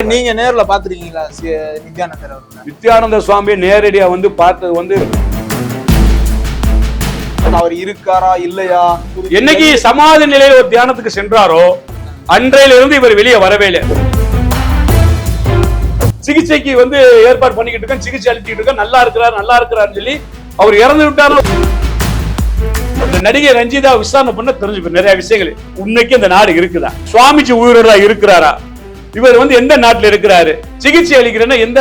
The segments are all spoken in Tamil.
நீங்க நேர்ல பாத்துருக்கீங்களா? நித்யானந்தர் நித்யானந்த சுவாமி நேரடியா வந்து பார்த்தது வந்து அவர் இருக்காரா இல்லையா? என்னைக்கு சமாதி நிலையில ஒரு தியானத்துக்கு சென்றாரோ அன்றையிலிருந்து இவர் வெளியே வரவே இல்லை. சிகிச்சைக்கு வந்து ஏற்பாடு பண்ணிக்கிட்டு இருக்கேன் சிகிச்சை அளிச்சுக்கிட்டு இருக்கேன். நல்லா இருக்கிறார் நல்லா இருக்கிறாருன்னு சொல்லி அவர் இறந்து விட்டாரும் இந்த நடிகை ரஞ்சிதா விசாரணை பண்ண தெரிஞ்சு நிறைய விஷயங்கள். உண்மைக்கு இந்த நாடு இருக்குதா? சுவாமிஜி உயிரோட இருக்கிறாரா? இவர் வந்து எந்த நாட்டில் இருக்கிறாரு? சிகிச்சை அளிக்கிறேன்னா எந்த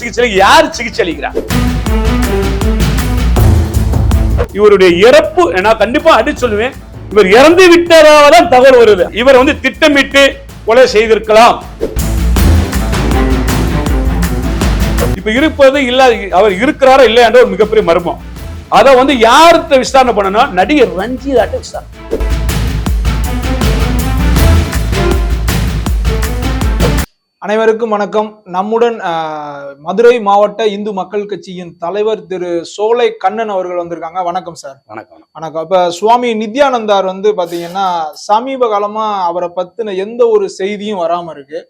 சிகிச்சை யார் சிகிச்சை அளிக்கிறார் இவருடைய இறப்பு நான் கண்டிப்பா அடி சொல்லுவேன். இவர் இறந்து விட்டதாக தான் தகவல் வருது. இவர் வந்து திட்டமிட்டு கொலை செய்திருக்கலாம். இப்ப இருப்பது இல்ல அவர் இருக்கிறாரா இல்லையான்ற ஒரு மிகப்பெரிய மர்மம். அத வந்து யார்கிட்ட விசாரணை பண்ணணும் நடிகர் ரஞ்சிதாட்ட விசாரணை. அனைவருக்கும் வணக்கம். நம்முடன் மதுரை மாவட்ட இந்து மக்கள் கட்சியின் தலைவர் திரு சோலை கண்ணன் அவர்கள் வந்திருக்காங்க. வணக்கம் சார். வணக்கம். வணக்கம். இப்ப சுவாமி நித்யானந்தார் வந்து பாத்தீங்கன்னா சமீப காலமா அவரை பத்தின எந்த ஒரு செய்தியும் வராம இருக்கு.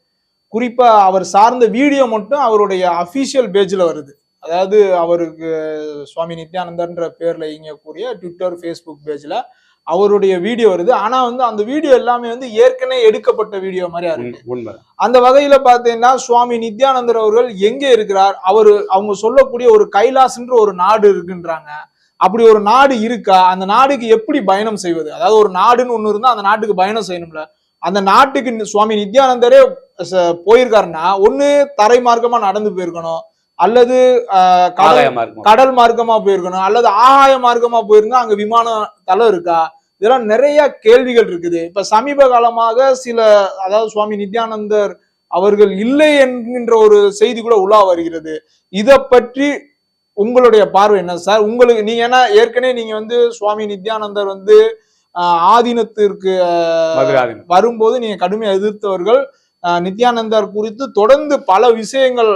குறிப்பா அவர் சார்ந்த வீடியோ மட்டும் அவருடைய அபிஷியல் பேஜ்ல வருது. அதாவது அவருக்கு சுவாமி நித்யானந்தர்ன்ற பேர்ல இயங்கக்கூடிய ட்விட்டர் ஃபேஸ்புக் பேஜ்ல அவருடைய வீடியோ வருது. ஆனா வந்து அந்த வீடியோ எல்லாமே வந்து ஏற்கனவே எடுக்கப்பட்ட வீடியோ மாதிரியா இருக்கு. உண்மை- அந்த வகையில பாத்தீங்கன்னா சுவாமி நித்யானந்தர் அவர்கள் எங்க இருக்கிறார்? அவரு அவங்க சொல்லக்கூடிய ஒரு கைலாஸ்ன்ற ஒரு நாடு இருக்குன்றாங்க. அப்படி ஒரு நாடு இருக்கா? அந்த நாடுக்கு எப்படி பயணம் செய்வது? அதாவது ஒரு நாடுன்னு ஒண்ணு இருந்தா அந்த நாட்டுக்கு பயணம் செய்யணும்ல. அந்த நாட்டுக்கு சுவாமி நித்யானந்தரே போயிருக்காருன்னா ஒண்ணு தரை மார்க்கமா நடந்து போயிருக்கணும். அல்லது கடல் கடல் மார்க்கமா போயிருக்கணும். அல்லது ஆகாய மார்க்கமா போயிருந்தா அங்க விமான தளம் இருக்கா? இதெல்லாம் நிறைய கேள்விகள் இருக்குது. இப்ப சமீப காலமாக சில அதாவது சுவாமி நித்யானந்தர் அவர்கள் இல்லை என்கின்ற ஒரு செய்தி கூட உலா வருகிறது. இத பற்றி உங்களுடைய பார்வை என்ன? சார் உங்களுக்கு நீங்க ஏன்னா ஏற்கனவே நீங்க வந்து சுவாமி நித்யானந்தர் வந்து ஆதீனத்திற்கு. வரும்போது நீங்க கடுமையா எதிர்த்தவர்கள். நித்யானந்தர் குறித்து தொடர்ந்து பல விஷயங்கள்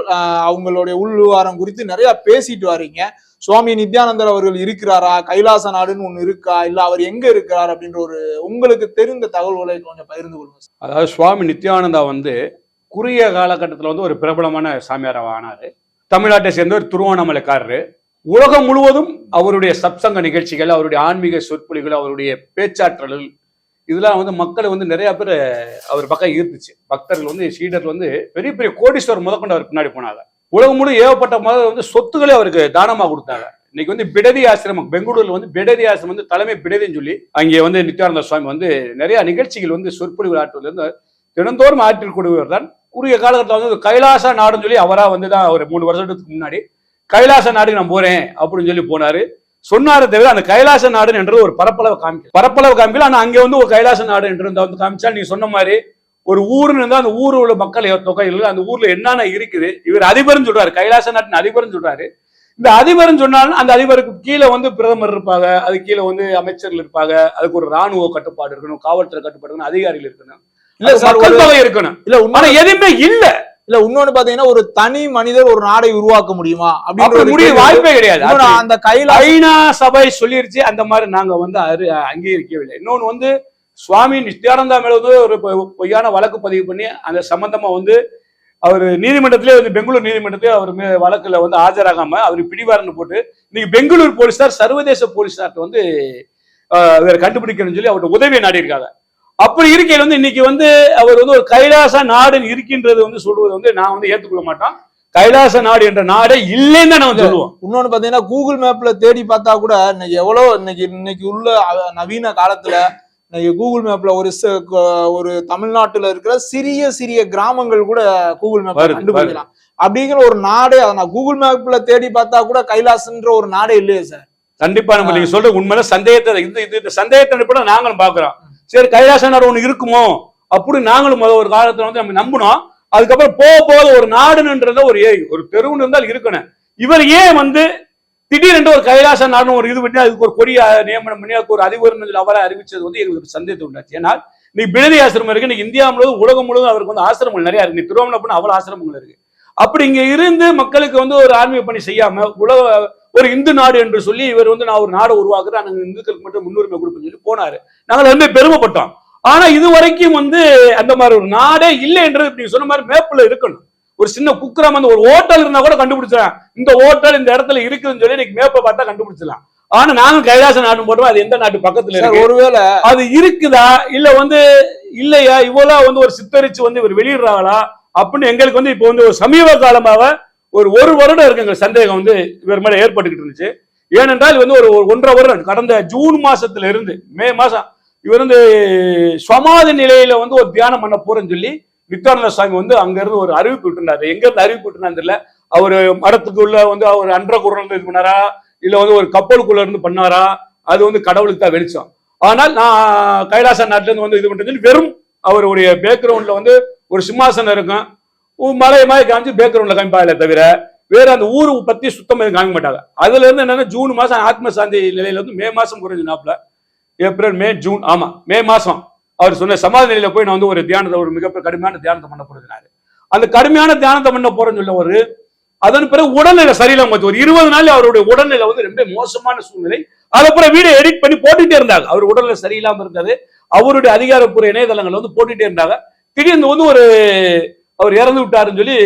அவங்களுடைய உள்விவாரம் குறித்து நிறைய பேசிட்டு வரீங்க. சுவாமி நித்யானந்தர் அவர்கள் இருக்கிறாரா? கைலாச நாடுன்னு ஒன்று இருக்கா? இல்லை அவர் எங்க இருக்கிறார் அப்படின்ற ஒரு உங்களுக்கு தெரிந்த தகவல்களை கொஞ்சம் பகிர்ந்து கொள்ளுங்க அதாவது சுவாமி நித்யானந்தா வந்து குறுகிய காலகட்டத்தில் வந்து ஒரு பிரபலமான சாமியார் ஆனார். தமிழ்நாட்டை சேர்ந்த ஒரு திருவோணமலைக்காரரு உலகம் முழுவதும் அவருடைய சப்சங்க நிகழ்ச்சிகள் அவருடைய ஆன்மீக சொற்பொழிகள் அவருடைய பேச்சாற்றல் இதெல்லாம் வந்து மக்களை வந்து நிறைய பேர் அவர் பக்கம் ஈர்த்துச்சு. பக்தர்கள் வந்து சீடர்கள் வந்து பெரிய பெரிய கோடீஸ்வரர் முதற்கொண்டு அவர் பின்னாடி போனாங்க. உலகம் முழு ஏகப்பட்ட முதல் வந்து சொத்துக்களே அவருக்கு தானமாக கொடுத்தாங்க. இன்னைக்கு வந்து பிடதி ஆசிரமம் பெங்களூர்ல வந்து பிடதி ஆசிரமம் வந்து தலைமை பிடதின்னு சொல்லி அங்கே வந்து நித்யானந்த சுவாமி வந்து நிறைய நிகழ்ச்சிகள் வந்து சொற்பொழிவு ஆற்றுவதிலிருந்து தினந்தோறும் ஆற்றில் தான் குறுகிய காலகட்டத்தில் வந்து கைலாச நாடுன்னு சொல்லி அவராக வந்து தான் ஒரு மூணு வருஷத்துக்கு முன்னாடி கைலாச நாடுக்கு நான் போறேன் அப்படின்னு சொல்லி போனாரு. சொன்னாரே தவிர அந்த கைலாச நாடு என்றது ஒரு பரப்பளவு காமிக்கல. பரப்பளவு காமிக்கல. ஆனா அங்க வந்து ஒரு கைலாச நாடு என்று வந்து காமிச்சா நீங்க சொன்ன மாதிரி ஒரு ஊர்னு இருந்தா அந்த ஊர்ல உள்ள மக்கள் தொகை இல்லை அந்த ஊர்ல என்னென்ன இருக்குது இவர் அதிபர்னு சொல்றாரு கைலாச நாட்டின் அதிபர்னு சொல்றாரு. இந்த அதிபர்னு சொன்னாலும் அந்த அதிபருக்கு கீழே வந்து பிரதமர் இருப்பாங்க அது கீழே வந்து அமைச்சர்கள் இருப்பாங்க அதுக்கு ஒரு ராணுவ கட்டுப்பாடு இருக்கணும் காவல்துறை கட்டுப்பாடு இருக்கணும் அதிகாரிகள் இருக்கணும். மக்கள் தொகை இருக்கணும். இல்ல ஆனா உண்மை எதுவுமே இல்ல. இல்ல இன்னொன்னு பாத்தீங்கன்னா ஒரு தனி மனிதர் ஒரு நாடை உருவாக்க முடியுமா? அப்படின்ற அப்படி ஒரு முடிய கேள்வி. வாய்ப்பே கிடையாது. அந்த கைலாச ஐநா சபை சொல்லிருச்சு அந்த மாதிரி நாங்க வந்து அங்கீகரிக்கவில்லை. இன்னொன்னு வந்து சுவாமி நித்யானந்தா மேல வந்து ஒரு பொய்யான வழக்கு பதிவு பண்ணி அந்த சம்பந்தமா வந்து அவர் நீதிமன்றத்திலே வந்து பெங்களூர் நீதிமன்றத்திலே அவர் வழக்குல வந்து ஆஜராகாம அவர் பிடிவாரன்னு போட்டு இன்னைக்கு பெங்களூர் போலீசார் சர்வதேச போலீசார்ட்ட வந்து இவரை கண்டுபிடிக்கணும்னு சொல்லி அவர்கிட்ட உதவியை நாடி இருக்காங்க அப்படி இருக்கையில் வந்து இன்னைக்கு வந்து அவர் வந்து ஒரு கைலாச நாடு இருக்கின்றது வந்து சொல்றது வந்து நான் வந்து ஏத்துக்கொள்ள மாட்டோம் கைலாச நாடு என்ற நாடே இல்லைன்னு தான் நான் சொல்லுவோம் இன்னொன்னு பாத்தீங்கன்னா கூகுள் மேப்ல தேடி பார்த்தா கூட இன்னைக்கு எவ்வளவு இன்னைக்கு இன்னைக்கு உள்ள நவீன காலத்துல இன்னைக்கு கூகுள் மேப்ல ஒரு ஒரு தமிழ்நாட்டுல இருக்கிற சிறிய சிறிய கிராமங்கள் கூட கூகுள் மேப்ல வருது, கண்டுபிடிக்கலாம். அப்படிங்கிற ஒரு நாடே அதை நான் கூகுள் மேப்ல தேடி பார்த்தா கூட கைலாசன்ற ஒரு நாடே இல்லையே சார். கண்டிப்பா நம்ம நீங்க சொல்ற உண்மையில சந்தேகத்தை இந்த இது இந்த சந்தேகத்தை நாங்களும் பாக்குறோம் சரி கைலாசனார் ஒன்று இருக்குமோ? அப்படி நாங்களும் ஒரு காலத்துல வந்து நம்ம நம்பினோம். அதுக்கப்புறம் போக போக ஒரு நாடுன்றத ஒரு ஏ- ஒரு தெருவுன்னு இருந்தால் இருக்கணும். இவர் ஏன் வந்து திடீரென்று ஒரு கைலாச நாடுன்னு ஒரு இது பண்ணி அதுக்கு ஒரு கொடிய நியமனம் பண்ணி அதுக்கு ஒரு அதிபர் அவரை அறிவிச்சது வந்து எங்களுக்கு சந்தேகத்தை உண்டாச்சு. ஏன்னா இன்னைக்கு பிடதி ஆசிரமம் இருக்கு இன்னைக்கு இந்தியா முழுவதும் உலகம் முழுவதும் அவருக்கு வந்து ஆசிரமங்கள் நிறைய இருக்கு. இன்னைக்கு திருவண்ணாமலை அவ்வளவு ஆசிரமங்கள் இருக்கு. அப்படி இங்க இருந்து மக்களுக்கு வந்து ஒரு ஆன்மீக பணி செய்யாம உலக ஒரு இந்து நாடு என்று சொல்லி இவர் வந்து நான் ஒரு நாடு உருவாக்குறேன் நாங்க இந்துக்களுக்கு மட்டும் முன்னுரிமை கொடுப்பேன்னு சொல்லி போனாரு. நாங்கள் ரொம்ப பெருமைப்பட்டோம். ஆனா இது வரைக்கும் வந்து அந்த மாதிரி ஒரு நாடே இல்லைன்றது இப்படி சொன்ன மாதிரி மேப்ல இருக்கணும். ஒரு சின்ன குக்கிராமம் அந்த ஒரு ஹோட்டல் இருந்தா கூட கண்டுபிடிச்சிடலாம். இந்த ஹோட்டல் இந்த இடத்துல இருக்குதுன்னு சொல்லி இன்னைக்கு மேப்பை பார்த்தா கண்டுபிடிச்சிடலாம். ஆனா நாங்க கைலாச நாடு போடுறோம் அது எந்த நாட்டு பக்கத்துல இருக்கு? ஒருவேளை அது இருக்குதா? இல்ல வந்து இல்லையா? இவ்வளவு வந்து ஒரு சித்தரிச்சு வந்து இவர் வெளியிடுறாங்களா? அப்படின்னு எங்களுக்கு வந்து இப்போ வந்து ஒரு சமீப காலமாக ஒரு ஒரு வருடம் இருக்குங்க சந்தேகம் வந்து இவர் மேல ஏற்பட்டுக்கிட்டு இருந்துச்சு. ஏனென்றால் வந்து ஒரு ஒன்றரை வருடம் கடந்த ஜூன் மாசத்துல இருந்து மே மாசம் இவர் வந்து சமாதி நிலையில வந்து ஒரு தியானம் பண்ண போறேன்னு சொல்லி நித்யானந்த சுவாமி வந்து அங்கிருந்து ஒரு அறிவிப்பு விட்டுருந்தாரு. எங்க இருந்து அறிவிப்பு விட்டுருந்தாரு தெரியல. அவர் மரத்துக்குள்ள வந்து அவர் அன்ற குரல் இது பண்ணாரா? இல்ல வந்து ஒரு கப்பலுக்குள்ள இருந்து பண்ணாரா? அது வந்து கடவுளுக்கு தான் வெளிச்சம். ஆனால் நான் கைலாச நாட்டுல இருந்து வந்து இது பண்றது வெறும் அவருடைய பேக்ரவுண்ட்ல வந்து ஒரு சிம்மாசனம் இருக்கும். உ- மாதிரி காமிச்சு பேக்ரவுண்ட்ல காமிப்பாங்களே தவிர வேற அந்த ஊரு பத்தி சுத்தம் எதுவும் காமிக்க மாட்டாங்க. அதுல இருந்து என்னன்னா ஜூன் மாசம் ஆத்ம சாந்தி நிலையில வந்து மே மாசம் குறைஞ்ச நாப்புல ஏப்ரல் மே ஜூன் ஆமா மே மாசம். அவர் சொன்ன சமாதி நிலையில போய் நான் வந்து ஒரு தியானத்தை ஒரு மிகப்பெரிய கடுமையான தியானத்தை பண்ண போறதுனாரு அந்த கடுமையான தியானத்தை பண்ண போறேன்னு சொல்ல ஒரு அதன் பிறகு உடல்நிலை சரியில்லாம போச்சு. ஒரு இருபது நாள் அவருடைய உடல்நிலை வந்து ரொம்ப மோசமான சூழ்நிலை. அதுக்கப்புறம் வீடியோ எடிட் பண்ணி போட்டுட்டே இருந்தாங்க. அவர் உடல்நிலை சரியில்லாம இருந்தது. அவருடைய அதிகாரப்பூர்வ இணையதளங்கள் வந்து போட்டுட்டே இருந்தாங்க. திடீர்னு வந்து ஒரு அவர் இறந்து விட்டாருன்னு சொல்லி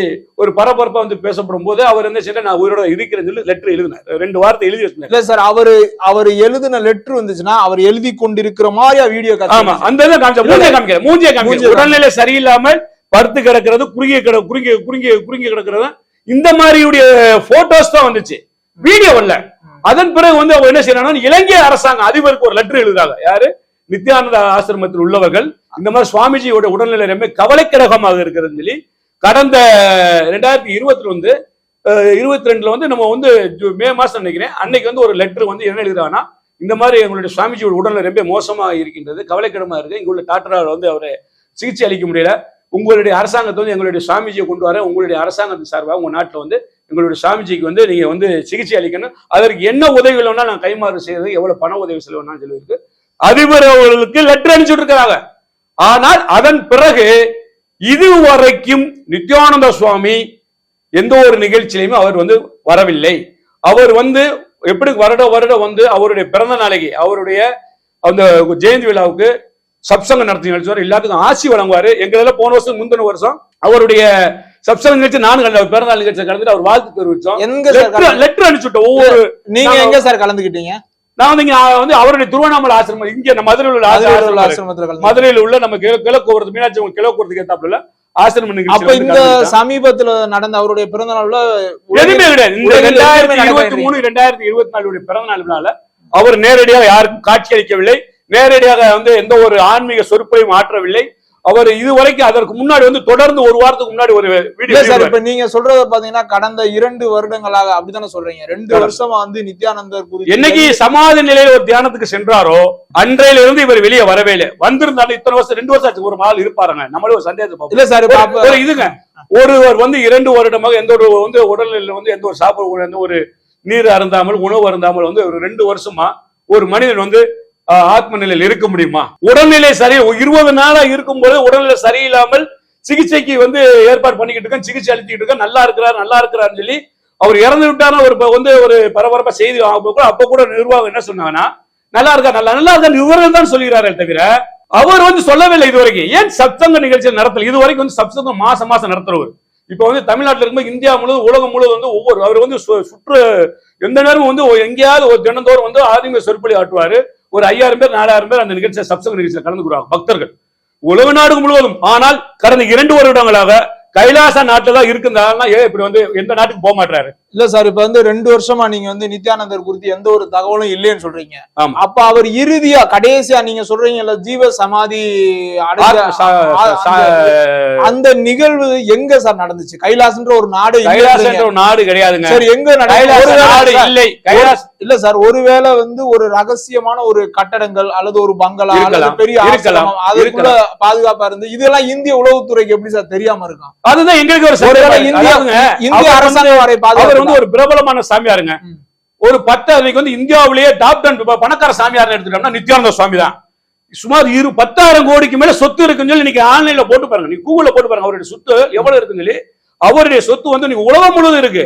ஒரு பரபரப்பா வந்து பேசப்படும் போது அவர் என்ன செய்ய நான் உயிரோட இருக்கிறேன்னு சொல்லி லெட்டர் எழுதினார். ரெண்டு வார்த்தை எழுதி வச்சிருந்தார். இல்ல சார் அவரு அவர் எழுதின லெட்டர் வந்துச்சுன்னா அவர் எழுதி கொண்டிருக்கிற மாதிரியா வீடியோ ஆமா அந்த இதை காமிச்சா மூஞ்சிய காமிக்கிற மூஞ்சிய காமிக்கிற உடல்நிலை சரியில்லாமல் படுத்து கிடக்கிறது குறுகிய கிட குறுகிய குறுகிய குறுகிய கிடக்கிறது. இந்த மாதிரியுடைய போட்டோஸ் தான் வந்துச்சு. வீடியோ வரல அதன் பிறகு வந்து அவங்க என்ன செய்யறாங்கன்னா இலங்கை அரசாங்க அதிபருக்கு ஒரு லெட்டர் எழுதுறாங்க. யாரு? நித்யானந்த ஆசிரமத்தில் உள்ளவர்கள். இந்த மாதிரி சுவாமிஜியோட உடல்நிலை ரொம்ப கவலைக்கிடகமாக இருக்கிறதுன்னு சொல்லி கடந்த ரெண்டாயிரத்தி இருபத்தி வந்து இருபத்தி ரெண்டுல வந்து நம்ம வந்து ஜூ- மே மாசம் நினைக்கிறேன். அன்னைக்கு வந்து ஒரு லெட்டர் வந்து என்ன எழுதுறாங்கன்னா இந்த மாதிரி எங்களுடைய சுவாமிஜியோட உடல்நிலை ரொம்ப மோசமாக இருக்கின்றது கவலைக்கிடமா இருக்கு. இங்க உள்ள டாக்டரால் வந்து அவரை சிகிச்சை அளிக்க முடியல. உங்களுடைய அரசாங்கத்தை வந்து எங்களுடைய சுவாமிஜியை கொண்டு வர உங்களுடைய அரசாங்கத்தின் சார்பாக உங்க நாட்டில் வந்து எங்களுடைய சுவாமிஜிக்கு வந்து நீங்க வந்து சிகிச்சை அளிக்கணும். அதற்கு என்ன உதவி வேணும்னா நான் கைமாறு செய்யறது எவ்வளவு பண உதவி செய்யணும்னு சொல்லியிருக்கு. அதிபர் அவர்களுக்கு லெட்டர் அனுப்பிச்சுட்டு இருக்கிறாங்க ஆனால் அதன் பிறகு இதுவரைக்கும் நித்யானந்த சுவாமி எந்த ஒரு நிகழ்ச்சியிலுமே அவர் வந்து வரவில்லை. அவர் வந்து எப்படி வருட வருடம் வந்து அவருடைய பிறந்த நாளைக்கு அவருடைய அந்த ஜெயந்தி விழாவுக்கு சப்சங்க நடத்தி நிகழ்ச்சி எல்லாத்துக்கும் ஆசி வழங்குவாரு. எங்களெல்லாம் போன வருஷம் முந்தின வருஷம் அவருடைய சப்சங்க நிகழ்ச்சி நானும் கலந்து பிறந்த நாள் நிகழ்ச்சி கலந்துட்டு அவர் வாழ்த்து தெரிவிச்சோம். லெட்டர் அனுப்பிச்சுட்டோம் ஒவ்வொரு நீங்க நாங்க- எங்க சார் கலந்துக்கிட்டீங்க? நான் வந்து இங்க வந்து அவருடைய திருவண்ணாமலை ஆசிரமம் இங்க நம்ம மதுரையில் உள்ள ஆசிரமம் ஆசிரமத்துல மதுரையில் உள்ள நம்ம கிழ- கிழக்கு மீனாட்சி அம்மன் கிழக்கு ஏத்தாப்புல ஆசிரம நிகழ்ச்சி அப்ப இந்த சமீபத்துல நடந்த அவருடைய பிறந்த நாள்ல எதுவுமே கிடையாது. இந்த ரெண்டாயிரத்தி இருபத்தி மூணு ரெண்டாயிரத்தி இருபத்தி நாலுடைய பிறந்த நாள் விழால அவர் நேரடியாக யாருக்கும் காட்சி அளிக்கவில்லை நேரடியாக வந்து எந்த ஒரு ஆன்மீக சொற்பையும் ஆற்றவில்லை. அவர் இதுவரைக்கும் அதற்கு முன்னாடி வந்து தொடர்ந்து ஒரு வாரத்துக்கு முன்னாடி ஒரு வீடியோ சார் இப்ப நீங்க சொல்றத பாத்தீங்கன்னா கடந்த இரண்டு வருடங்களாக அப்படித்தானே சொல்றீங்க. ரெண்டு. வருஷமா வந்து நித்யானந்தர் குறித்து என்னைக்கு சமாதி நிலையில ஒரு தியானத்துக்கு சென்றாரோ அன்றையில இருந்து இவர் வெளியே வரவே இல்லை. வந்திருந்தாலும் இத்தனை வருஷம் ரெண்டு வருஷம் ஆச்சு ஒரு நாள் இருப்பாருங்க. நம்மளே ஒரு சந்தேகத்தை இல்ல சார் ஒரு- இதுங்க. ஒருவர் வந்து இரண்டு வருடமாக எந்த ஒரு வந்து உடல்நிலையில வந்து எந்த ஒரு சாப்பிட எந்த ஒரு நீர் அருந்தாமல் உணவு அருந்தாமல் வந்து ஒரு ரெண்டு வருஷமா ஒரு மனிதன் வந்து ஆத்ம நிலையில் இருக்க முடியுமா? உடல்நிலை சரி இருபது நாளா இருக்கும்போது உடல்நிலை சரியில்லாமல் சிகிச்சைக்கு வந்து ஏற்பாடு பண்ணிக்கிட்டு இருக்கேன் சிகிச்சை அளிச்சுக்கிட்டு இருக்கேன். நல்லா இருக்கிறார் நல்லா இருக்கிறான்னு சொல்லி அவர் இறந்து விட்டாருன்னா ஒரு வந்து ஒரு பரபரப்பா செய்தி கூட அப்ப கூட நிர்வாகம் என்ன சொன்னாங்கன்னா நல்லா இருக்கா நல்லா நல்லா இருக்கா இவர்கள் தான் சொல்கிறாரே தவிர அவர் வந்து சொல்லவில்லை இது வரைக்கும் ஏன் சப்சங்க நிகழ்ச்சி நடத்தல? இது வரைக்கும் வந்து சப்சங்கம் மாசம் மாசம் நடத்துறவர். இப்ப வந்து தமிழ்நாட்டில் இருக்கும்போது இந்தியா முழுவதும் உலகம் முழுவதும் வந்து ஒவ்வொரு அவர் வந்து சு- சுற்று எந்த நேரமும் வந்து எங்கேயாவது ஒரு தினந்தோறும் வந்து ஆதிங்க சொற்பொழி ஆட்டுவாரு. ஒரு ஐயாயிரம் பேர் நாலாயிரம் பேர் அந்த நிகழ்ச்சியை சப்சங்க நிகழ்ச்சியில் கலந்துக்கிறாங்க பக்தர்கள். உலக நாடு முழுவதும். ஆனால் கடந்த இரண்டு வருடங்களாக கைலாச நாட்டுல தான் இருக்குந்தாங்கன்னா ஏன் இப்படி வந்து எந்த நாட்டுக்கு போக மாட்டாரு இல்ல சார் இப்ப வந்து ரெண்டு வருஷமா நீங்க வந்து நித்யானந்தர் குறித்து எந்த ஒரு தகவலும் இல்லைன்னு சொல்றீங்க. அப்ப அவர் இறுதியா கடைசியா நீங்க சொல்றீங்கல்ல ஜீவ சமாதி அந்த- நிகழ்வு எங்க சார் நடந்துச்சு? கைலாசன்ற ஒரு நாடு. கைலாசன்ற ஒரு நாடு கிடையாதுங்க. சரி எங்க நாடு இல்லை. கைலாச இல்ல சார் ஒருவேளை வந்து ஒரு ரகசியமான ஒரு கட்டடங்கள் அல்லது ஒரு பங்களா அல்லது பெரிய அதுக்குள்ள பாதுகாப்பா இருந்து இதெல்லாம் இந்திய உளவுத்துறைக்கு எப்படி சார் தெரியாம இருக்கும் அதுதான் எங்களுக்கு ஒரு. இந்தியா அரசாங்கம் வரை அவர் வந்து ஒரு பிரபலமான சாமியாருங்க. ஒரு பத்து அன்னைக்கு வந்து இந்தியாவிலேயே டாப் டென் பணக்கார சாமியார் எடுத்துட்டோம்னா நித்யானந்த சுவாமி தான். சுமார் இரு பத்தாயிரம் கோடிக்கு மேல சொத்து இருக்குன்னு சொல்லி இன்னைக்கு ஆன்லைன்ல போட்டு பாருங்க. நீ கூகுள்ல போட்டு பாருங்க அவருடைய சொத்து எவ்வளவு இருக்குன்னு சொல்லி அவருடைய சொத்து வந்து நீங்க உலகம் முழுவதும் இருக்கு.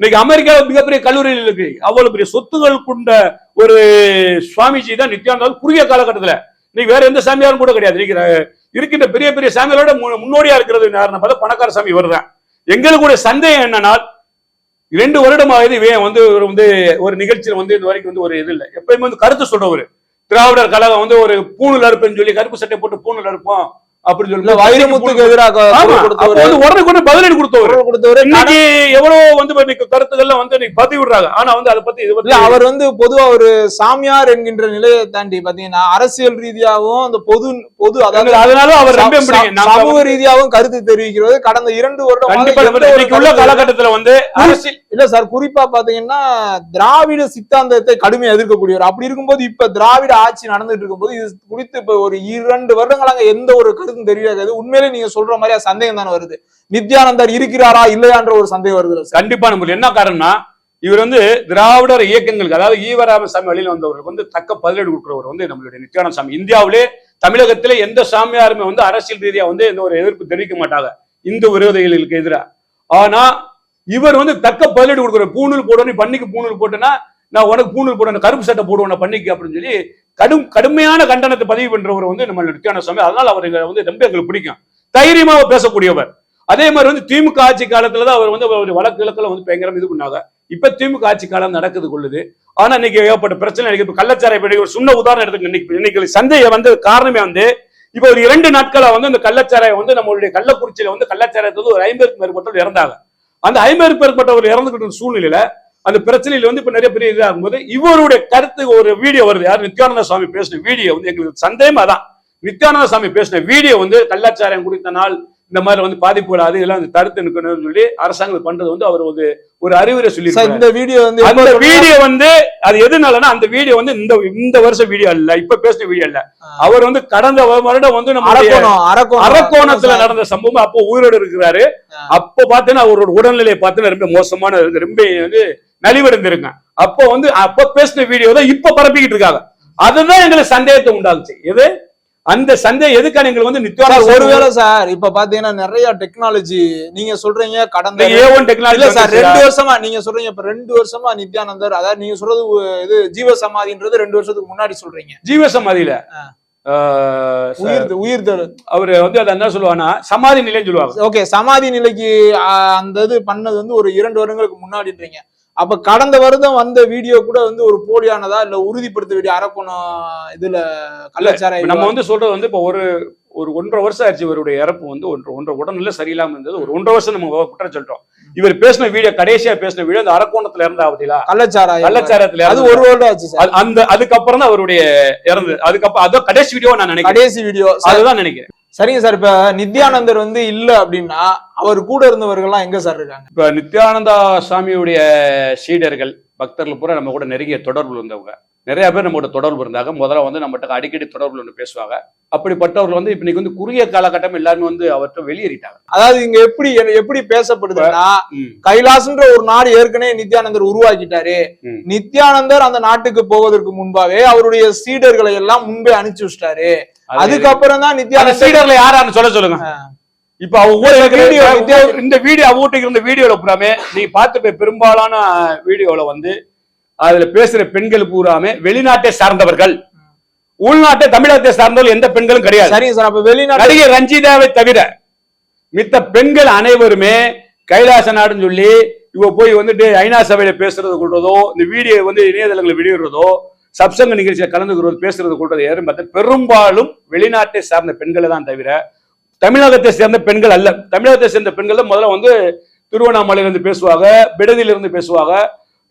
இன்னைக்கு அமெரிக்காவில் மிகப்பெரிய கல்லூரியில் இருக்கு. அவ்வளவு பெரிய சொத்துகள் கொண்ட ஒரு சுவாமிஜி தான் நித்யானந்தா குறுகிய காலகட்டத்துல. இன்னைக்கு வேற எந்த சாமியாரும் கூட கிடையாது. இன்னைக்கு இருக்கின்ற பெரிய பெரிய சாமியாரோட முன்னோடியா இருக்கிறது யாருன்னு பார்த்தா பணக்கார சாமி வருதான் எங்களுடைய சந்தேகம் என்னன்னா ரெண்டு வருடமாக இது இவன் வந்து ஒரு வந்து ஒரு நிகழ்ச்சியில் வந்து இது வரைக்கும் வந்து ஒரு இது இல்லை. எப்பயுமே வந்து கருத்து சொல்றவர். திராவிடர் கழகம் வந்து ஒரு பூணூல் இருப்பேன்னு சொல்லி கருப்பு சட்டை போட்டு பூணூல் அறுப்போம். அப்படின்னு சொல்லி வைரமுத்துக்கு எதிராக உடனே பதிலடி கொடுத்தவர். கொடுத்தவர். இன்னைக்கு எவ்வளவு வந்து இன்னைக்கு கருத்துக்கள்ல வந்து இன்னைக்கு விடுறாங்க. ஆனா வந்து அதை பத்தி இது பத்தி அவர் வந்து பொதுவா ஒரு சாமியார் என்கின்ற நிலையை தாண்டி பாத்தீங்கன்னா அரசியல் ரீதியாகவும் அந்த பொது பொது அதாவது அதனால அவர் ரொம்ப சம- பிடிக்கும் நாங்க சமூக வந்து ரீதியாகவும் கருத்து தெரிவிக்கிறது கடந்த இரண்டு வருடம் உள்ள காலகட்டத்துல வந்து அரசியல் இல்ல சார் குறிப்பா பாத்தீங்கன்னா திராவிட சித்தாந்தத்தை கடுமையா எதிர்க்கக்கூடியவர். அப்படி இருக்கும்போது இப்ப திராவிட ஆட்சி நடந்துட்டு இருக்கும்போது இது குறித்து இப்ப ஒரு இரண்டு வருடங்களாக எந்த ஒரு கருத்தும் தெரியாது உண்மையிலே நீங்க சொல்ற மாதிரி சந்தேகம் தானே வருது. நித்யானந்தர் இருக்கிறாரா இல்லையான்ற ஒரு சந்தேகம் வருது கண்டிப்பா நம்மளுக்கு என்ன காரணம்னா இவர் வந்து திராவிடர் இயக்கங்களுக்கு அதாவது ஈவராமசாமி வழியில் வந்தவருக்கு வந்து தக்க பதிலடி கொடுக்கிறவர் வந்து நம்மளுடைய நித்யானந்த சாமி. இந்தியாவிலே தமிழகத்திலே எந்த சாமியாருமே வந்து அரசியல் ரீதியா வந்து எந்த ஒரு எதிர்ப்பு தெரிவிக்க மாட்டாங்க. இந்து விரோதிகளுக்கு எதிராக ஆனா இவர் வந்து தக்க பதிலடி கொடுக்குற பூணூல் போடணும் பண்ணிக்கு பூணூல் போட்டேன்னா நான் உனக்கு பூணூல் போடணும் கருப்பு சட்டை போடுவேன் பண்ணிக்கு அப்படின்னு சொல்லி கடும் கடுமையான கண்டனத்தை பதிவு பண்றவர் வந்து நம்ம நித்யானந்த சுவாமி. அதனால அவர் எங்களை வந்து ரொம்ப எங்களுக்கு பிடிக்கும். தைரியமா பேசக்கூடியவர். அதே மாதிரி வந்து திமுக ஆட்சி காலத்துல தான் அவர் வந்து ஒரு வழக்கு இலக்கில் வந்து பயங்கரம் இது பண்ணாங்க. இப்ப திமுக ஆட்சி காலம் நடக்குது கொள்ளுது. ஆனா இன்னைக்கு ஏகப்பட்ட பிரச்சனை இருக்கு. இப்ப கள்ளச்சாராய ஒரு சின்ன உதாரணம் எடுத்துக்க இன்னைக்கு இன்னைக்கு சந்தையை வந்து காரணமே வந்து இப்ப ஒரு இரண்டு நாட்களா வந்து அந்த கள்ளச்சாராயம் வந்து நம்மளுடைய கள்ளக்குறிச்சியில வந்து கள்ளச்சாராயத்துல வந்து ஒரு ஐம்பதுக்கு மேற்பட்டவர் இறந்தாங்க. அந்த ஐம்பதுக்கு மேற்பட்டவர் இறந்துகிட்டு சூழ்நிலையில அந்த பிரச்சனையில வந்து இப்ப நிறைய பெரிய இதாகும்போது இவருடைய கருத்து ஒரு வீடியோ வருது. யார்? நித்யானந்த சுவாமி பேசின வீடியோ வந்து எங்களுக்கு சந்தேகம் அதான் நித்யானந்த சாமி பேசின வீடியோ வந்து கள்ளச்சாராயம் குடித்த நாள் இந்த மாதிரி வந்து பாதிப்பு வராது இதெல்லாம் வந்து தடுத்து நிற்கணும்னு சொல்லி அரசாங்கம் பண்றது வந்து அவர் ஒரு ஒரு அறிவுரை சொல்லி இந்த வீடியோ வந்து அந்த வீடியோ வந்து அது எதுனாலனா அந்த வீடியோ வந்து இந்த இந்த வருஷம் வீடியோ இல்ல இப்ப பேசின வீடியோ இல்ல அவர் வந்து கடந்த வருடம் வந்து நம்ம அரக்கோணத்துல நடந்த சம்பவம் அப்போ உயிரோடு இருக்கிறாரு. அப்ப பாத்தீங்கன்னா அவரோட உடல்நிலையை பார்த்தீங்கன்னா ரொம்ப மோசமான. ரொம்ப வந்து நலிவடைந்திருங்க. அப்போ வந்து அப்ப பேசின வீடியோ தான் இப்ப பரப்பிக்கிட்டு இருக்காங்க. அதுதான் எங்களுக்கு சந்தேகத்தை உண்டாகுச்சு எது? அந்த சந்தேகம் எதுக்கான எங்களுக்கு வந்து நித்யானந்த ஒருவேளை சார் இப்ப பாத்தீங்கன்னா நிறைய டெக்னாலஜி நீங்க சொல்றீங்க கடந்த ஏ ஒன் டெக்னாலஜி சார் ரெண்டு வருஷமா நீங்க சொல்றீங்க இப்ப ரெண்டு வருஷமா நித்யானந்தர் அதாவது நீங்க சொல்றது இது ஜீவ சமாதின்றது ரெண்டு வருஷத்துக்கு முன்னாடி சொல்றீங்க. ஜீவசமாதியில. ஆ. ஆஹ் ச- உயிர் உயிர் அவரு வந்து அதை என்ன சொல்லுவாங்கன்னா சமாதி நிலைன்னு சொல்லுவாங்க ஓகே சமாதி நிலைக்கு அந்த இது பண்ணது வந்து ஒரு இரண்டு வருடங்களுக்கு முன்னாடின்றீங்க. அப்ப கடந்த வருடம் வந்த வீடியோ கூட வந்து ஒரு போலியானதா இல்ல உறுதிப்படுத்த வேண்டிய அரக்கோணம் இதுல கள்ளச்சாராய இப்ப நம்ம வந்து சொல்றது வந்து இப்போ ஒரு ஒரு ஒன்றரை வருஷம் ஆச்சு இவருடைய இறப்பு வந்து ஒன்று ஒன்றரை உடல்நிலை சரியில்லாம இருந்தது. ஒரு ஒன்றரை வருஷம் நம்ம குற்றம் சொல்றோம். இவர் பேசின வீடியோ கடைசியா பேசின வீடியோ அந்த அரக்கோணத்துல இருந்தா பார்த்தீங்களா கள்ளச்சாராயம். கள்ளச்சாரத்துல அது. ஒரு வருடம் ஆச்சு அந்த அதுக்கப்புறம் தான் அவருடைய இறந்தது அதுக்கப்புறம் அதான் கடைசி வீடியோ நான் நினைக்கிறேன். கடைசி வீடியோ அதுதான் நினைக்கிறேன். சரிங்க சார் இப்ப நித்யானந்தர் வந்து இல்ல அப்படின்னா அவர் கூட இருந்தவர்கள்லாம் எங்க சார் இருக்காங்க? இப்ப நித்யானந்தா சாமியுடைய சீடர்கள் பக்தர்கள் பூரா நம்ம கூட நெருங்கிய தொடர்பு இருந்தவங்க. நிறைய பேர் நம்ம கூட தொடர்பு இருந்தாங்க. முதல்ல வந்து நம்மகிட்ட அடிக்கடி தொடர்புல ஒன்று பேசுவாங்க. அப்படிப்பட்டவர்கள் வந்து இப்ப இன்னைக்கு வந்து குறுகிய காலகட்டம் எல்லாருமே வந்து அவர்கிட்ட வெளியேறிட்டாங்க. அதாவது இங்க எப்படி எப்படி பேசப்படுதுன்னா. கைலாசன்ற ஒரு நாடு ஏற்கனவே நித்யானந்தர் உருவாக்கிட்டாரு. நித்யானந்தர் அந்த நாட்டுக்கு போவதற்கு முன்பாவே அவருடைய சீடர்களை எல்லாம் முன்பே அனுப்பிச்சு வச்சிட்டாரு அதுக்கப்புறம் தான் நித்யானந்தர் சீடர்ல யாரான்னு சொல்ல சொல்லுங்க. இப்ப அவங்க வீடியோ, இந்த- வீடியோ அவங்க இருந்த வீடியோல பூராமே நீ பார்த்து போய் பெரும்பாலான வீடியோல வந்து அதுல பேசுற பெண்கள் பூராமே வெளிநாட்டை சார்ந்தவர்கள். உள்நாட்டை தமிழகத்தை சார்ந்தவர்கள் எந்த பெண்களும் கிடையாது. சரிங்க சார் அப்ப வெளிநாட்டு நடிகை ரஞ்சிதாவை தவிர மித்த பெண்கள் அனைவருமே கைலாச நாடுன்னு சொல்லி இவ போய் வந்துட்டு ஐநா சபையில பேசுறது கொள்றதோ இந்த வீடியோ வந்து இணையதளங்களை வெளியிடுறதோ சப்சங்க நிகழ்ச்சியில் கலந்து கொள்வது பேசுறது கொள்றது யாரும் பார்த்தா பெரும்பாலும் வெளிநாட்டை சார்ந்த பெண்களை தான் தவிர தமிழகத்தை சேர்ந்த பெண்கள் அல்ல. தமிழகத்தை சேர்ந்த பெண்கள் தான் முதல்ல வந்து திருவண்ணாமலையிலிருந்து பேசுவாங்க விடுதியிலிருந்து பேசுவாங்க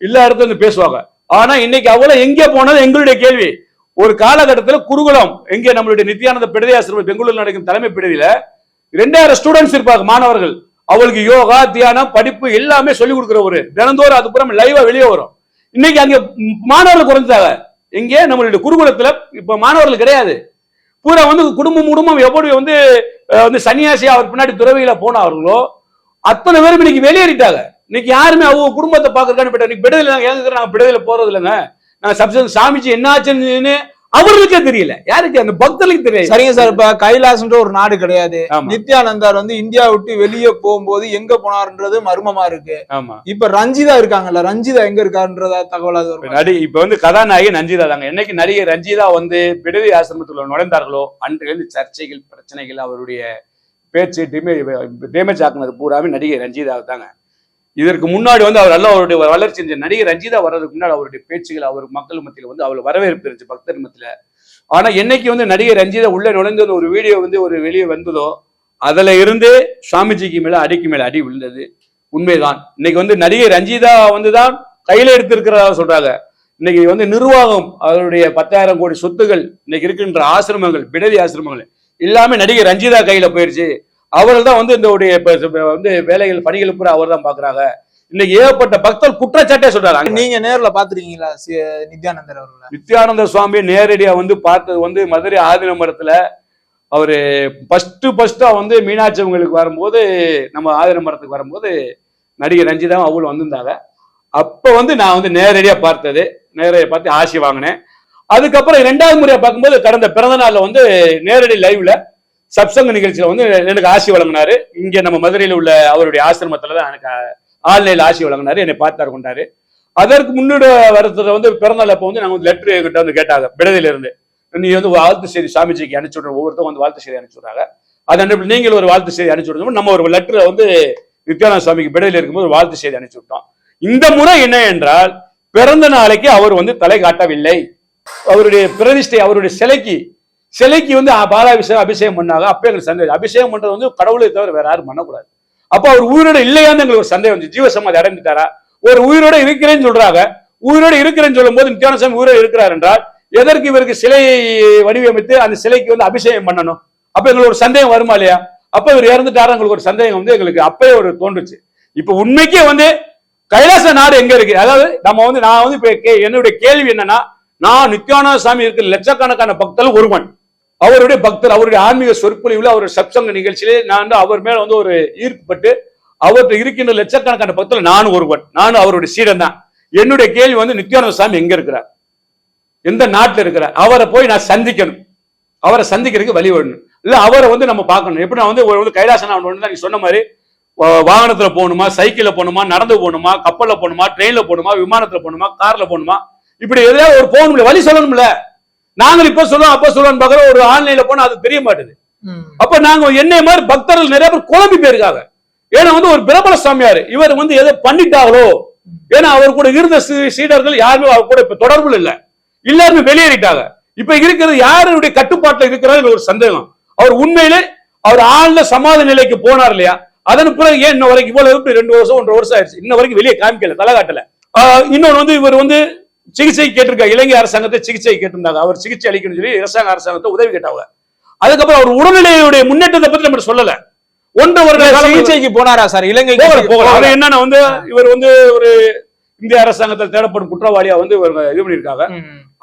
எல்லா இடத்துல இருந்து பேசுவாங்க. ஆனா இன்னைக்கு அவ்வளவு எங்கே போனது எங்களுடைய கேள்வி ஒரு காலகட்டத்தில் குருகுலம் எங்கே நம்மளுடைய நித்யானந்த பிடதி ஆசிரியர் பெங்களூர்ல நடக்கும் தலைமை பிடதியில ரெண்டாயிரம் ஸ்டூடெண்ட்ஸ் இருப்பாங்க மாணவர்கள். அவளுக்கு யோகா தியானம் படிப்பு எல்லாமே சொல்லிக் கொடுக்குற ஒரு தினந்தோறும் அது புறம் லைவா வெளியே வரும். இன்னைக்கு அங்கே மாணவர்கள் குறைஞ்சாங்க எங்கே நம்மளுடைய குருகுலத்துல இப்ப மாணவர்கள் கிடையாது. பூரா வந்து குடும்பம் குடும்பம் எப்படி வந்து வந்து சன்னியாசி அவர் பின்னாடி துறவியில போனார்களோ அத்தனை பேரும் இன்னைக்கு வெளியேறிட்டாங்க. இன்னைக்கு யாருமே அவங்க குடும்பத்தை பாக்குறதுக்கான போயிட்டாங்க இன்னைக்கு விடுதலை நாங்க ஏங்க நாங்க விடுதலை போறது இல்லைங்க நான் சப்சன் சாமிஜி என்னாச்சுன்னு அவர்களுக்கே தெரியல. யாருக்கு? அந்த பக்தர்களுக்கு தெரியல. சரிங்க சார் இப்ப கைலாசன்ற ஒரு நாடு கிடையாது. நித்யானந்தார் வந்து இந்தியா விட்டு வெளியே போகும்போது எங்க போனாருன்றது மர்மமா இருக்கு. இப்ப ரஞ்சிதா இருக்காங்கல்ல ரஞ்சிதா எங்க இருக்காருன்றதா தகவல் நடி இப்ப வந்து கதாநாயகி ரஞ்சிதா தாங்க. என்னைக்கு நடிகை ரஞ்சிதா வந்து பிடதி ஆசிரமத்துக்குள்ள நுழைந்தார்களோ அன்றிலிருந்து சர்ச்சைகள் பிரச்சனைகள் அவருடைய பேச்சு டிமே டேமேஜ் ஆக்குனது பூராமே நடிகை ரஞ்சிதா தாங்க. இதற்கு முன்னாடி வந்து அவர் நல்ல அவருடைய வளர்ச்சி இந்த நடிகை ரஞ்சிதா வர்றதுக்கு முன்னாடி அவருடைய பேச்சுகள் அவர் மக்கள் மத்தியில் வந்து அவர் வரவேற்பு இருந்துச்சு பக்தர் மத்தியில். ஆனால் என்னைக்கு வந்து நடிகை ரஞ்சிதா உள்ளே நுழைந்து ஒரு வீடியோ வந்து ஒரு வெளியே வந்ததோ அதில் இருந்து சாமிஜிக்கு மேலே அடிக்கு மேலே அடி விழுந்தது. உண்மைதான். இன்னைக்கு வந்து நடிகை ரஞ்சிதா வந்து தான் கையில் எடுத்திருக்கிறதா சொல்கிறாங்க இன்னைக்கு வந்து நிர்வாகம் அவருடைய பத்தாயிரம் கோடி சொத்துகள் இன்னைக்கு இருக்கின்ற ஆசிரமங்கள் பிடதி ஆசிரமங்கள் எல்லாமே நடிகை ரஞ்சிதா கையில் போயிடுச்சு அவர்கள் தான் வந்து இப்ப வந்து வேலைகள் பணிகள் பூரா அவர் தான் பாக்குறாங்க. இன்னைக்கு ஏகப்பட்ட பக்தர் குற்றச்சாட்டே சொல்றாங்க. நீங்க நேர்ல பாத்திருக்கீங்களா நித்யானந்தர் அவர்களை? நித்யானந்த சுவாமி நேரடியா வந்து பார்த்தது வந்து மதுரை ஆதின மரத்துல அவரு ஃபர்ஸ்ட் ஃபர்ஸ்டா வந்து மீனாட்சி அவங்களுக்கு வரும்போது நம்ம ஆதின மரத்துக்கு வரும்போது நடிகை ரஞ்சிதாவும் அவங்களும் வந்திருந்தாங்க. அப்ப வந்து நான் வந்து நேரடியா பார்த்தது. நேரடியா பார்த்து ஆசி வாங்கினேன். அதுக்கப்புறம் ரெண்டாவது முறையா பார்க்கும்போது கடந்த பிறந்த நாள்ல வந்து நேரடி லைவ்ல சப்சங்க நிகழ்ச்சியில வந்து எனக்கு ஆசி வழங்கினாரு. இங்க நம்ம மதுரையில் உள்ள அவருடைய ஆசிரமத்துல தான் எனக்கு ஆன்லைன்ல ஆசி வழங்கினாரு. என்னை பார்த்தாரு கொண்டாரு. அதற்கு முன்னோட வரத்துல வந்து பிறந்தநாள் அப்போ வந்து நாங்க வந்து லெட்டர் கிட்ட வந்து கேட்டாங்க விடுதலையில இருந்து நீ வந்து வாழ்த்து செய்தி சாமிஜிக்கு அனுப்பிச்சு விடுற ஒவ்வொருத்தரும் வந்து வாழ்த்து செய்தி அனுப்பிச்சு விடுறாங்க. அதை அனுப்பி நீங்கள் ஒரு வாழ்த்து செய்தி அனுப்பிச்சு விடுறோம் நம்ம ஒரு லெட்டரை வந்து நித்யானந்த சுவாமிக்கு விடுதலை இருக்கும்போது ஒரு வாழ்த்து செய்தி அனுப்பிச்சு விட்டோம். இந்த முறை என்ன என்றால் பிறந்த நாளைக்கு அவர் வந்து தலை காட்டவில்லை. அவருடைய பிரதிஷ்டை அவருடைய சிலைக்கு சிலைக்கு வந்து பாலாபிஷேகம் அபிஷேகம் பண்ணாங்க. அப்போ எங்களுக்கு சந்தேகம் அபிஷேகம் பண்றது வந்து கடவுளை தவிர வேற யாரும் பண்ணக்கூடாது. அப்போ அவர் உயிரோட இல்லையான்னு எங்களுக்கு ஒரு சந்தேகம் வந்து ஜீவசமாதி அடைந்துட்டாரா? ஒரு உயிரோட இருக்கிறேன்னு சொல்றாங்க. உயிரோட இருக்கிறேன்னு சொல்லும் போது நித்யானந்த உயிரோட இருக்கிறார் என்றால் எதற்கு இவருக்கு சிலையை வடிவமைத்து அந்த சிலைக்கு வந்து அபிஷேகம் பண்ணணும்? அப்ப எங்களுக்கு ஒரு சந்தேகம் வருமா இல்லையா? அப்ப இவர் இறந்துட்டாரு எங்களுக்கு ஒரு சந்தேகம் வந்து எங்களுக்கு அப்பயே ஒரு தோன்றுச்சு. இப்ப உண்மைக்கே வந்து கைலாச நாடு எங்க இருக்கு? அதாவது நம்ம வந்து நான் வந்து இப்ப கே- என்னுடைய கேள்வி என்னன்னா நான் நித்யானந்த சாமி இருக்கிற லட்சக்கணக்கான பக்தர்கள் ஒருவன். அவருடைய பக்தர் அவருடைய ஆன்மீக சொற்பொழிவில் அவருடைய சப்சங்க நிகழ்ச்சியிலே நான் வந்து அவர் மேல வந்து ஒரு ஈர்ப்புப்பட்டு அவர்கிட்ட இருக்கின்ற லட்சக்கணக்கான பக்தர்கள் நானும் ஒருவன். நானும் அவருடைய சீடன் தான். என்னுடைய கேள்வி வந்து நித்யானந்த சாமி எங்க இருக்கிறார்? எந்த நாட்டில் இருக்கிறார்? அவரை போய் நான் சந்திக்கணும். அவரை சந்திக்கிறதுக்கு வழி வரணும் இல்ல அவரை வந்து நம்ம பார்க்கணும். எப்படி நான் வந்து ஒரு வந்து கைலாசம் ஒன்று தான் நீ சொன்ன மாதிரி வாகனத்தில் வாகனத்துல போகணுமா சைக்கிள்ல போகணுமா நடந்து போகணுமா கப்பல்ல போகணுமா ட்ரெயின்ல போகணுமா விமானத்துல போகணுமா கார்ல போகணுமா இப்படி எதாவது ஒரு போகணும்ல வழி சொல்லணும்ல. நாங்கள் இப்ப சொல்லுவோம் அப்ப சொல்லுவோம் பார்க்குறோம். ஒரு ஆன்லைன்ல போனா அது தெரிய மாட்டேது. அப்ப நாங்க என்னை மாதிரி பக்தர்கள் நிறைய பேர் குழம்பி போயிருக்காங்க. ஏன்னா வந்து ஒரு பிரபல சாமியார் இவர் வந்து எதை பண்ணிட்டாங்களோ? ஏன்னா அவர் கூட இருந்த சீடர்கள் யாருமே அவர் கூட இப்ப தொடர்புல இல்ல. எல்லாருமே வெளியேறிட்டாங்க. இப்ப இருக்கிறது யாருடைய கட்டுப்பாட்டுல இருக்கிறாரு ஒரு சந்தேகம். அவர் உண்மையிலே அவர் ஆழ்ந்த சமாதி நிலைக்கு போனார் இல்லையா? அதன் பிறகு ஏன் இன்ன வரைக்கும் இவ்வளவு ரெண்டு வருஷம் ஒன்றரை வருஷம் ஆயிடுச்சு? இன்ன வரைக்கும் வெளியே காமிக்கல தலை காட்டல. இன்னொன்னு வந்து இவர் வந்து சிகிச்சை கேட்டிருக்காங்க இலங்கை அரசாங்கத்தை சிகிச்சை கேட்டிருந்தாங்க. அவர் சிகிச்சை அளிக்கணும்னு சொல்லி அரசாங்க அரசாங்கத்தை உதவி கேட்டாங்க. அதுக்கப்புறம் அவர் உடல்நிலையுடைய முன்னேற்றத்தை பத்தி நம்ம சொல்லல. ஒன்று காலம் சிகிச்சைக்கு போனாரா சார். அது என்னன்னா வந்து இவர் வந்து ஒரு இந்திய அரசாங்கத்தில் தேடப்படும் குற்றவாளியா வந்து இவர் இது பண்ணியிருக்காங்க.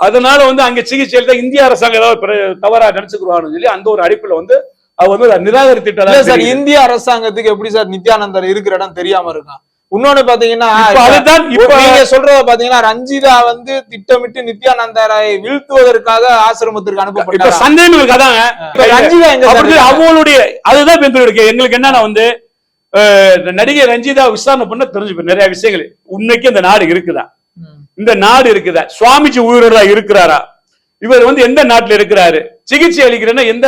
அதனால வந்து அங்க சிகிச்சையில் தான் இந்திய அரசாங்கம் ஏதாவது தவறா நினைச்சுக்குவான்னு சொல்லி அந்த ஒரு அடிப்புல வந்து அவர் வந்து நிராகரித்துட்டதா சார். இந்திய அரசாங்கத்துக்கு எப்படி சார் நித்யானந்தர் இருக்கிற இடம் தெரியாம இருக்கும் இன்னொன்னு பாத்தீங்கன்னா அதுதான் இப்ப நீங்க சொல்றத பாத்தீங்கன்னா ரஞ்சிதா வந்து திட்டமிட்டு நித்யானந்தரை வீழ்த்துவதற்காக ஆசிரமத்திற்கு இப்ப அனுப்பப்பட்டார்? சந்தேகம் இருக்கு அதாங்க. ரஞ்சிதா எங்க? அவங்களுடைய அதுதான் இருக்கு எங்களுக்கு என்னன்னா வந்து நடிகை ரஞ்சிதா விசாரணை பண்ண தெரிஞ்சு நிறைய விஷயங்கள். உன்னைக்கு இந்த நாடு இருக்குதா. இந்த நாடு இருக்குதா? சுவாமிஜி உயிரோட இருக்கிறாரா? இவர் வந்து எந்த நாட்டுல இருக்கிறாரு? சிகிச்சை அளிக்கிறேன்னா எந்த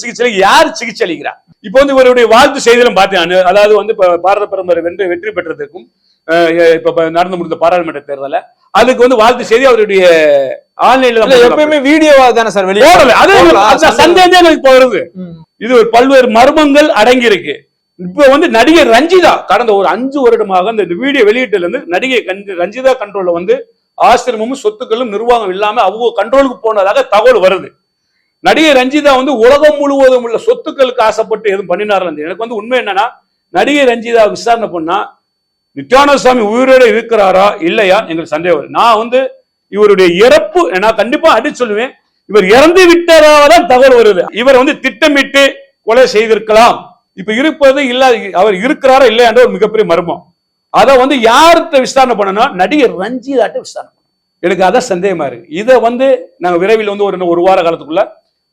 சிகிச்சை யார் சிகிச்சை அளிக்கிறா இப்போ வந்து இவருடைய வாழ்த்து செய்தியிலும் பார்த்தேன். அதாவது வந்து பாரத பிரதமர் வென்று வெற்றி பெற்றதற்கும் அஹ், இப்ப நடந்து முடிந்த பாராளுமன்ற தேர்தல அதுக்கு வந்து வாழ்த்து செய்தி அவருடைய ஆன்லைன்ல எப்பயுமே வீடியோவா தானே சார் வெளியே அது சந்தேகம் எனக்கு இப்ப வருது. ம். இது ஒரு பல்வேறு மர்மங்கள் அடங்கி இருக்கு இப்ப வந்து நடிகை ரஞ்சிதா கடந்த ஒரு அஞ்சு வருடமாக இந்த வீடியோ வெளியீட்டுல இருந்து நடிகை ரஞ்சிதா கண்ட்ரோல்ல வந்து ஆசிரமமும் சொத்துக்களும் நிர்வாகம் இல்லாம அவங்க கண்ட்ரோலுக்கு போனதாக தகவல் வருது. நடிகை ரஞ்சிதா வந்து உலகம் முழுவதும் உள்ள சொத்துக்களுக்கு ஆசைப்பட்டு எதுவும் பண்ணினார்கள் எனக்கு வந்து உண்மை என்னன்னா நடிகை ரஞ்சிதா விசாரணை பண்ணா நித்யானந்த சுவாமி உயிரோட இருக்கிறாரா இல்லையா எங்களுக்கு சந்தேகம் நான் வந்து இவருடைய இறப்பு நான் கண்டிப்பா அடிச்சு சொல்லுவேன். இவர் இறந்து விட்டதாக தகவல் வருது. இவர் வந்து திட்டமிட்டு கொலை செய்திருக்கலாம். இப்ப இருப்பது இல்ல அவர் இருக்கிறாரா இல்லையான்ற ஒரு மிகப்பெரிய மர்மம். அத வந்து யார்கிட்ட விசாரணை பண்ணனா? நடிகர் ரஞ்சிதாட்ட விசாரணை பண்ணணும். எனக்கு அதான் சந்தேகமா இருக்கு. இதை வந்து நாங்க விரைவில் வந்து ஒரு ஒரு வார காலத்துக்குள்ள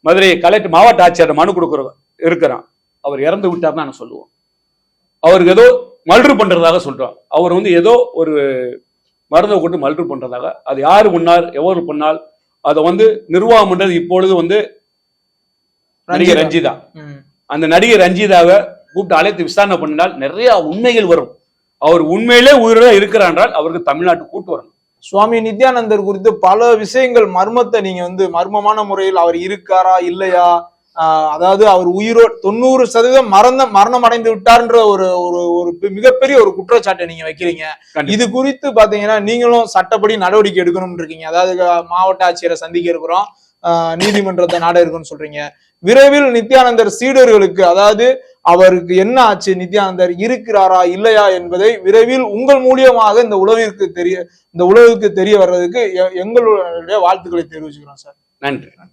மதுரை கலெக்டர் மாவட்ட ஆட்சியர் மனு கொடுக்குறோம் இருக்கிறோம் அவர் இறந்து விட்டார் தான் நான் சொல்லுவோம். அவருக்கு ஏதோ மல்று பண்றதாக சொல்றோம் அவர் வந்து ஏதோ ஒரு மருந்தை கொண்டு மல்று பண்றதாக. அது யாரு முன்னார் எவ்வளவு பண்ணால் அதை வந்து நிர்வாகம் பண்றது இப்பொழுது வந்து நடிகை ரஞ்சிதா. அந்த நடிகை ரஞ்சிதாவை கூப்பிட்டு அழைத்து விசாரணை பண்ணினால் நிறைய உண்மைகள் வரும். அவர் உண்மையிலே உயிரோட இருக்கிறார் என்றால் அவருக்கு தமிழ்நாட்டு கூட்டு வரணும். சுவாமி நித்யானந்தர் குறித்து பல விஷயங்கள் மர்மத்தை நீங்க வந்து மர்மமான முறையில் அவர் இருக்காரா இல்லையா? அதாவது அவர் உயிரோ தொண்ணூறு சதவீதம் மறந்த மரணம் அடைந்து விட்டார்ன்ற ஒரு ஒரு ஒரு மிகப்பெரிய ஒரு குற்றச்சாட்டை நீங்க வைக்கிறீங்க. இது குறித்து பாத்தீங்கன்னா நீங்களும் சட்டப்படி நடவடிக்கை எடுக்கணும்னு இருக்கீங்க. அதாவது மாவட்ட ஆட்சியரை சந்திக்க இருக்கிறோம். நீதிமன்றத்தை நாட இருக்குன்னு சொல்றீங்க. விரைவில் நித்யானந்தர் சீடர்களுக்கு அதாவது அவருக்கு என்ன ஆச்சு? நித்யானந்தர் இருக்கிறாரா இல்லையா என்பதை விரைவில் உங்கள் மூலியமாக இந்த உலகிற்கு தெரிய இந்த உலகிற்கு தெரிய வர்றதுக்கு எ- எங்களுடைய வாழ்த்துக்களை தெரிவிச்சுக்கிறோம் சார். நன்றி. நன்றி